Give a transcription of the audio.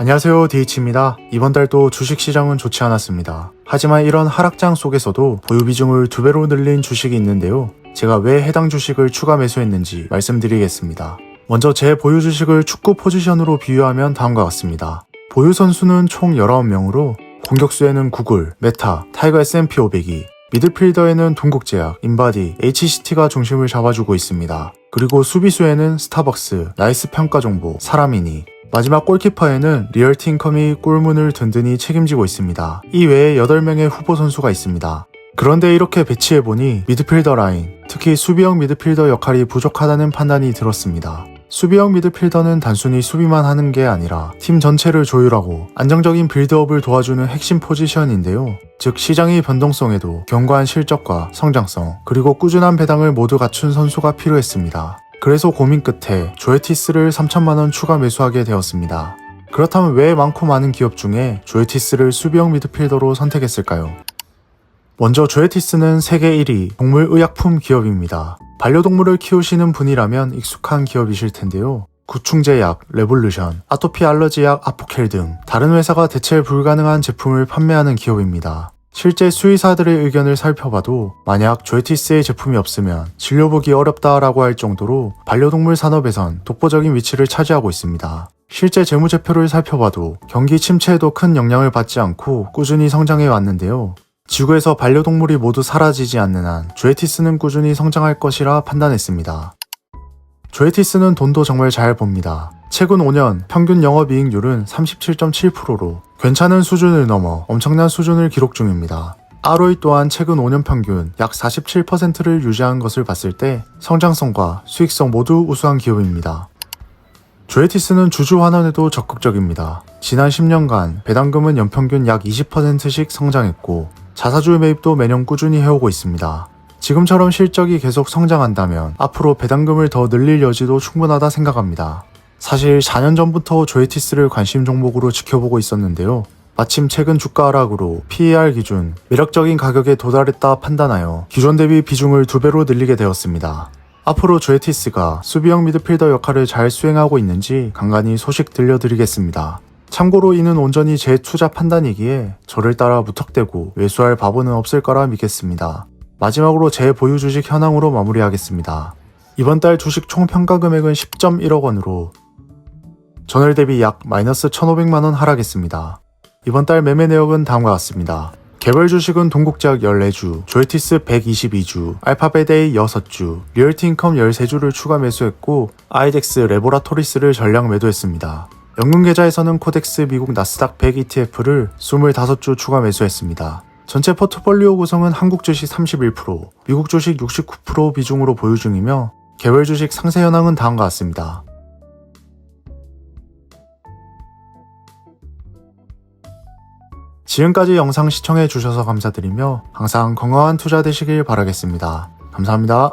안녕하세요 DH입니다. 이번 달도 주식시장은 좋지 않았습니다. 하지만 이런 하락장 속에서도 보유 비중을 두 배로 늘린 주식이 있는데요. 제가 왜 해당 주식을 추가 매수했는지 말씀드리겠습니다. 먼저 제 보유 주식을 축구 포지션으로 비유하면 다음과 같습니다. 보유 선수는 총 19명으로 공격수에는 구글, 메타, 타이거 S&P 500이 미드필더에는 동국제약, 인바디, HCT가 중심을 잡아주고 있습니다. 그리고 수비수에는 스타벅스, 나이스 평가 정보, 사라미니, 마지막 골키퍼에는 리얼틴컴이 골문을 든든히 책임지고 있습니다. 이 외에 8명의 후보 선수가 있습니다. 그런데 이렇게 배치해보니 미드필더 라인, 특히 수비형 미드필더 역할이 부족하다는 판단이 들었습니다. 수비형 미드필더는 단순히 수비만 하는 게 아니라 팀 전체를 조율하고 안정적인 빌드업을 도와주는 핵심 포지션인데요. 즉 시장의 변동성에도 견고한 실적과 성장성 그리고 꾸준한 배당을 모두 갖춘 선수가 필요했습니다. 그래서 고민 끝에 조에티스를 3천만원 추가 매수하게 되었습니다. 그렇다면 왜 많고 많은 기업 중에 조에티스를 수비형 미드필더로 선택했을까요? 먼저 조에티스는 세계 1위 동물의약품 기업입니다. 반려동물을 키우시는 분이라면 익숙한 기업이실 텐데요. 구충제약, 레볼루션, 아토피 알러지약 아포켈 등 다른 회사가 대체 불가능한 제품을 판매하는 기업입니다. 실제 수의사들의 의견을 살펴봐도 만약 조에티스의 제품이 없으면 진료 보기 어렵다라고 할 정도로 반려동물 산업에선 독보적인 위치를 차지하고 있습니다. 실제 재무제표를 살펴봐도 경기 침체에도 큰 영향을 받지 않고 꾸준히 성장해 왔는데요. 지구에서 반려동물이 모두 사라지지 않는 한 조에티스는 꾸준히 성장할 것이라 판단했습니다. 조에티스는 돈도 정말 잘 법니다. 최근 5년 평균 영업이익률은 37.7%로 괜찮은 수준을 넘어 엄청난 수준을 기록 중입니다. ROE 또한 최근 5년 평균 약 47%를 유지한 것을 봤을 때 성장성과 수익성 모두 우수한 기업입니다. 조에티스는 주주 환원에도 적극적입니다. 지난 10년간 배당금은 연평균 약 20%씩 성장했고 자사주 매입도 매년 꾸준히 해오고 있습니다. 지금처럼 실적이 계속 성장한다면 앞으로 배당금을 더 늘릴 여지도 충분하다 생각합니다. 사실 4년 전부터 조에티스를 관심 종목으로 지켜보고 있었는데요. 마침 최근 주가 하락으로 PER 기준 매력적인 가격에 도달했다 판단하여 기존 대비 비중을 두 배로 늘리게 되었습니다. 앞으로 조에티스가 수비형 미드필더 역할을 잘 수행하고 있는지 간간히 소식 들려드리겠습니다. 참고로 이는 온전히 제 투자 판단이기에 저를 따라 무턱대고 외수할 바보는 없을 거라 믿겠습니다. 마지막으로 제 보유 주식 현황으로 마무리하겠습니다. 이번 달 주식 총 평가 금액은 10.1억 원으로 전월 대비 약 마이너스 1,500만원 하락했습니다. 이번 달 매매 내역은 다음과 같습니다. 개별 주식은 동국제약 14주, 조에티스 122주, 알파베데이 6주, 리얼티인컴 13주를 추가 매수했고 아이덱스 레보라토리스를 전량 매도했습니다. 연금 계좌에서는 코덱스 미국 나스닥 100 ETF를 25주 추가 매수했습니다. 전체 포트폴리오 구성은 한국 주식 31%, 미국 주식 69% 비중으로 보유 중이며 개별 주식 상세 현황은 다음과 같습니다. 지금까지 영상 시청해 주셔서 감사드리며 항상 건강한 투자 되시길 바라겠습니다. 감사합니다.